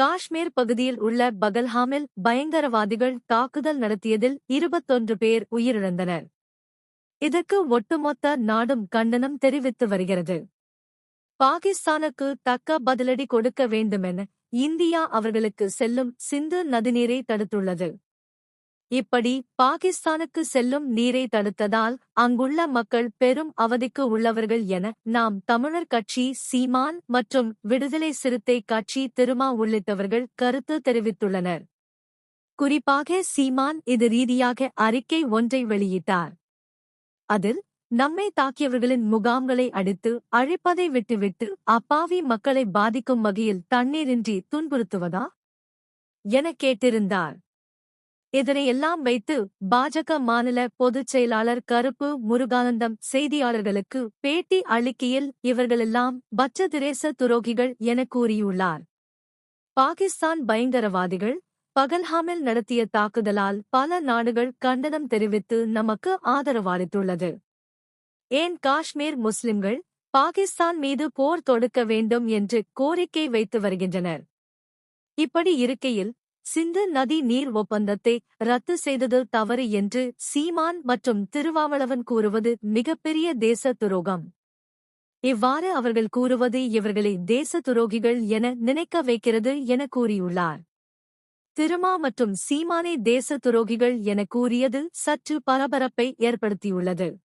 காஷ்மீர் பகுதியில் உள்ள பகல்ஹாமில் பயங்கரவாதிகள் தாக்குதல் நடத்தியதில் இருபத்தொன்று பேர் உயிரிழந்தனர். இதற்கு ஒட்டுமொத்த நாடும் கண்டனம் தெரிவித்து வருகிறது. பாகிஸ்தானுக்கு தக்க பதிலடி கொடுக்க வேண்டுமென இந்தியா அவர்களுக்கு செல்லும் சிந்து நதிநீரை தடுத்துள்ளது. இப்படி பாகிஸ்தானுக்கு செல்லும் நீரை தடுத்ததால் அங்குள்ள மக்கள் பெரும் அவதிக்கு உள்ளவர்கள் என நாம் தமிழர் கட்சி சீமான் மற்றும் விடுதலை சிறுத்தை கட்சி திருமா உள்ளிட்டவர்கள் கருத்து தெரிவித்துள்ளனர். குறிப்பாக சீமான் இது ரீதியாக அறிக்கை ஒன்றை வெளியிட்டார். அதில் நம்மை தாக்கியவர்களின் முகாம்களை அடித்து அழைப்பதை விட்டுவிட்டு அப்பாவி மக்களை பாதிக்கும் வகையில் தண்ணீரின்றி துன்புறுத்துவதா? என கேட்டிருந்தார். இதனையெல்லாம் வைத்து பாஜக மாநில பொதுச் செயலாளர் கருப்பு முருகானந்தம் செய்தியாளர்களுக்கு பேட்டி அளிக்கையில் இவர்களெல்லாம் பச்சதிரேச துரோகிகள் என கூறியுள்ளார். பாகிஸ்தான் பயங்கரவாதிகள் பகல்ஹாமில் நடத்திய தாக்குதலால் பல நாடுகள் கண்டனம் தெரிவித்து நமக்கு ஆதரவளித்துள்ளது. ஏன் காஷ்மீர் முஸ்லிம்கள் பாகிஸ்தான் மீது போர் தொடுக்க வேண்டும் என்று கோரிக்கை வைத்து வருகின்றனர்? இப்படி இருக்கையில் சிந்து நதி நீர் ஒப்பந்தத்தை ரத்து செய்தது தவறு என்று சீமான் மற்றும் திருவாவளவன் கூறுவது மிகப்பெரிய தேச துரோகம். இவ்வாறு அவர்கள் கூறுவது இவர்களை தேச துரோகிகள் என நினைக்க வைக்கிறது என கூறியுள்ளார். திருமா மற்றும் சீமானை தேச துரோகிகள் என கூறியது சற்று பரபரப்பை ஏற்படுத்தியுள்ளது.